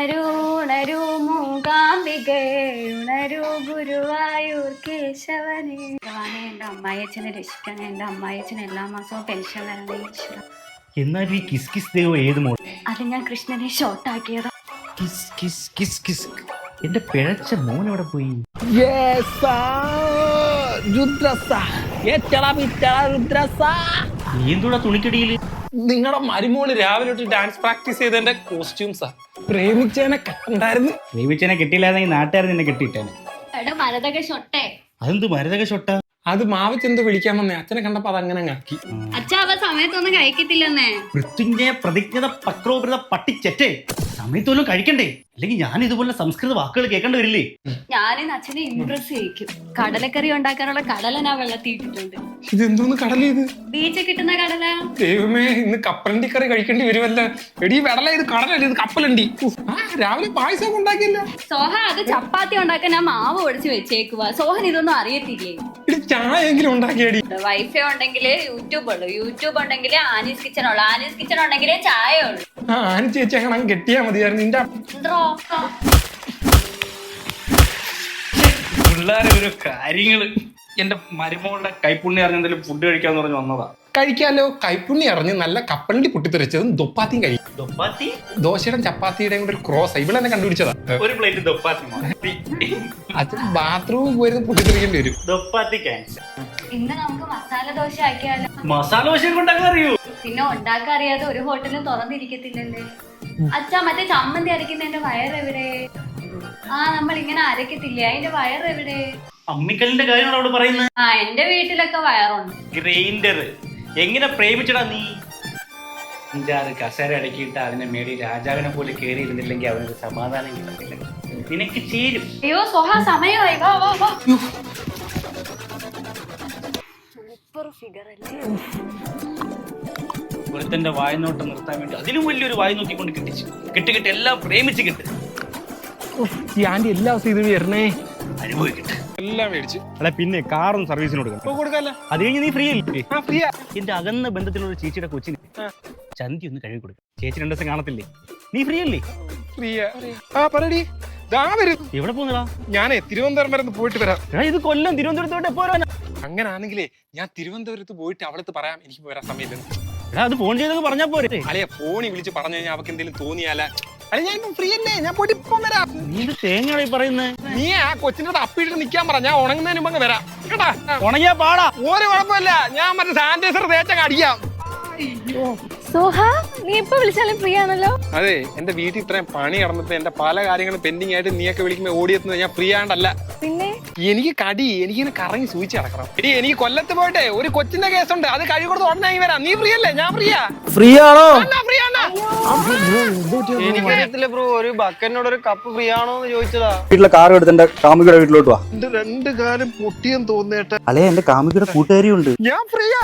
ഉണരൂ ഉണരൂ മൂകാംബികേ ഉണരൂ ഗുരുവായൂർ കേശവനെ. ഭഗവാനെ എന്റെ അമ്മായിയച്ഛനെ രക്ഷിക്കണേ എന്റെ അമ്മായിയച്ഛന് എല്ലാ മാസവും പെൻഷൻ വരണേ ഈശ്വര. എന്നാലും ഈ കിസ് കിസ് ദൈവം ഏത് മോൾ അത് ഞാൻ കൃഷ്ണനെ ഷോർട്ടാക്കിയതാ കിസ് കിസ് കിസ് കിസ്. എന്റെ പിഴച്ച മോൻ എവിടെ പോയി? നീ എന്തുകൂടാ തുണിക്കടിയിൽ? നിങ്ങളുടെ മരുമോൾ രാവിലെ തൊട്ട് ഡാൻസ് പ്രാക്ടീസ് ചെയ്തതിന്റെ കോസ്റ്റ്യൂംസാ പ്രേമിച്ചേനെ കണ്ടായിരുന്നു. പ്രേമിച്ചനെ കിട്ടിയില്ലാതെങ്കിൽ നാട്ടുകാർ നിന്നെ കെട്ടിയിട്ടേനെ. എടാ മരതക ഷൊട്ടെ അതെന്ത് മരതക ഷൊട്ട അത് മാവിച്ചെന്ത് വിളിക്കാൻ വന്നേ. അച്ഛനെ കണ്ടപ്പോ അത് അങ്ങനെ ആക്കി. അച്ഛാ അവ സമയത്തൊന്നും കഴിക്കത്തില്ലെന്നേ. മൃത്യുഞ്ജയ പ്രതിജ്ഞത പക്രോപൃത പട്ടിച്ചെറ്റേ. സമയത്തോലും കഴിക്കണ്ടേ? അല്ലെങ്കിൽ ഞാൻ ഇതുപോലെ സംസ്കൃത വാക്കുകൾ കേൾക്കേണ്ടി വരില്ലേ? ഞാനിന്ന് അച്ഛനെ ഇംപ്രസ് ചെയ്യിക്കും. കടലക്കറി ഉണ്ടാക്കാനുള്ള കടല ഞാൻ ഇത് കടല ഇത്? ബീച്ചിൽ കിട്ടുന്ന കടല. ദൈവമേ ഇന്ന് കപ്പലണ്ടി കറി കഴിക്കേണ്ടി വരുമല്ല എടി വെടല ഇത് കടലല്ല ഇത് കപ്പലണ്ടി. ഉഫ്. ആ രാവിലെ പായസം ഉണ്ടാക്കിയില്ല. സോഹ അത് ചപ്പാത്തി ഉണ്ടാക്കാൻ ഞാൻ മാവ് ഒടിച്ചു വെച്ചേക്കുവാ. സോഹൻ ഇതൊന്നും അറിയത്തില്ലേ? ചായ എങ്കിലും ഉണ്ടാക്കിയടി വൈഫൈ ഉണ്ടെങ്കിൽ യൂട്യൂബ് ഉള്ളു. യൂട്യൂബ് ഉണ്ടെങ്കിൽ ആനീസ് കിച്ചൺ ഉള്ളു. ആനീസ് കിച്ചൺ ഉണ്ടെങ്കിൽ ചായ ഉള്ളു. ആ ആനി ചേച്ചി അങ്ങനെ കെട്ടിയാ മതിയായിരുന്നു. നിന്റെ പിള്ളേരെ ഒരു കാര്യങ്ങൾ. എന്റെ മരുമകളുടെ കൈപ്പുണ്ണി അറിഞ്ഞ എന്തെങ്കിലും ഫുഡ് കഴിക്കാന്ന് പറഞ്ഞു വന്നതാ. കഴിക്കാലോ? കൈപ്പുണ്ണി അറിഞ്ഞ് നല്ല കപ്പലണ്ടി പൊട്ടിത്തെറിച്ചതും ദൊപ്പാത്തിയും കഴിക്കും ദൊപ്പാത്തി? ദോശയുടെ ചപ്പാത്തിയുടെയും കൂടെ ഒരു ക്രോസ് ഇവിടെ തന്നെ കണ്ടുപിടിച്ചതാ. ഒരു പ്ലേറ്റ് ദൊപ്പാത്തി. അച്ഛൻ ബാത്റൂമിൽ പോയി പൊട്ടിത്തെറിക്കേണ്ടി വരും. ദൊപ്പാത്തി ക്യാൻസർ ഇന്ന് നമുക്ക് മസാല ദോശ ആക്കിയാലോ? മസാല ദോശ അറിയൂ. പിന്നെ ഉണ്ടാക്കാൻ അറിയാതെ ഒരു ഹോട്ടലും തുറന്നിരിക്കത്തില്ലല്ലേ? അച്ഛാ മറ്റേ ചമ്മന്തി അരയ്ക്കുന്നതിന്റെ വയറെവിടെ ആ നമ്മൾ ഇങ്ങനെ അരക്കത്തില്ലേ അതിന്റെ വയറെവിടെ അമ്മിക്കലിന്റെ കാര്യമാണ് അവിടെ പറയുന്നത്. ആ എന്റെ വീട്ടിലൊക്കെ വയറുണ്ട്. ഗ്രൈൻഡർ എങ്ങനെ പ്രേമിച്ചടാ നീ? അഞ്ചാറ് കസേര അടക്കിയിട്ട് അതിനെ മേടി രാജാവിനെ പോലെ കയറി ഇരുന്നില്ലെങ്കിൽ അവനൊരു സമാധാനം കിട്ടത്തില്ല. നിനക്ക് ചേരും. അയ്യോ സോഹ സമയമായി. വാ വാ വാ. സൂപ്പർ ഫിഗർ അല്ലേ? ഒരുത്തന്റെ വായനോട്ടം നിർത്താൻ വേണ്ടി അതിലും വലിയൊരു വായ നോക്കിക്കൊണ്ട് കിട്ടിച്ചു. കിട്ടി കിട്ടി എല്ലാം പ്രേമിച്ച് കിട്ടും. ഈ ആന്റി എല്ലാ ദിവസവും ഇത് വരണേ അനുഭവിക്കട്ടെ. എല്ലാം മേടിച്ച്. അല്ല പിന്നെ കാറും സർവീസിന് കൊടുക്കണം ഇപ്പൊ കൊടുക്കാല്ല? അത് കഴിഞ്ഞ് നീ ഫ്രീ അല്ലേ എന്റെ അകന്ന ബന്ധത്തിലുള്ള ചേച്ചിയുടെ കൊച്ചിന് ചന്തി ഒന്ന് കഴുകി കൊടുക്കും. ചേച്ചി രണ്ടു ദിവസം കാണത്തില്ലേ? നീ ഫ്രീ അല്ലേ? ആ. പറയടി. എവിടെ പോകുന്നടാ? ഞാനേ തിരുവനന്തപുരം വരെ പോയിട്ട് വരാം. ഇത് കൊല്ലം തിരുവനന്തപുരത്തോട്ട് എപ്പോ അങ്ങനെ അങ്ങനാണെങ്കിലേ ഞാൻ തിരുവനന്തപുരത്ത് പോയിട്ട് അവളത്ത് പറയാം എനിക്ക് വരാൻ സമയത്ത് അത് ഫോൺ ചെയ്തൊക്കെ പറഞ്ഞാ പോരെ. അല്ലെ ഫോണിൽ വിളിച്ച് പറഞ്ഞു കഴിഞ്ഞാൽ അവക്ക് എന്തെങ്കിലും തോന്നിയാല. അല്ലെ ഞാൻ ഫ്രീ അല്ലേ ഞാൻ പോയിട്ട് ഇപ്പം വരാം. നീ തേങ്ങയാണ് ഈ പറയുന്നത് നീ ആ കൊച്ചിന്റെ അപ്പിട്ട് നിൽക്കാൻ പറ ഞാൻ ഉണങ്ങുന്നതിന് മുമ്പ് അങ്ങ് വരാം. കേട്ടാ? ഉണങ്ങിയാ പാടാ. ഒരു കുഴപ്പമില്ല. ഞാൻ മറ്റേ സാനിറ്റൈസർ തേച്ചങ്ങ് അടിക്കാം. സോഹ നീ ഇപ്പൊ വിളിച്ചാലും ഫ്രീ ആണല്ലോ? അതെ എന്റെ വീട്ടിൽ ഇത്രയും പണി കടന്നിട്ട് എന്റെ പല കാര്യങ്ങളും പെൻഡിങ് ആയിട്ട് നീയൊക്കെ വിളിക്കുമ്പോൾ ഓടിയെത്തുന്നത് ഞാൻ ഫ്രീ ആണ്ടല്ല എനിക്ക് കടി എനിക്കിങ്ങനെ കറങ്ങി സൂചിച്ച് നടക്കണം എടി എനിക്ക് കൊല്ലത്ത് പോയിട്ട് ഒരു കൊച്ചിന്റെ കേസുണ്ട്. അത് കഴി കൊടുത്ത് ഉടനെ വരാം. നീ ഫ്രീ അല്ലേ ഞാൻ ഫ്രീയാ. ഫ്രീ ആണോ ഫ്രീ ആണോ എനിക്കറിയത്തില്ല ബ്രോ ഒരു ബക്കറ്റിനോട് ഒരു കപ്പ് ഫ്രീ ആണോ എന്ന് ചോദിച്ചതാ. വീട്ടിലെ കാർ എടുത്ത് എന്റെ കാമുകിയുടെ വീട്ടിലോട്ട് വാ. എന്റെ രണ്ട് കാലം പൊട്ടിയെന്ന് തോന്നേട്ടെ. അല്ലേ എന്റെ കാമുകിയുടെ കൂട്ടുകാരിയുണ്ട്. ഞാൻ ഫ്രീയാ.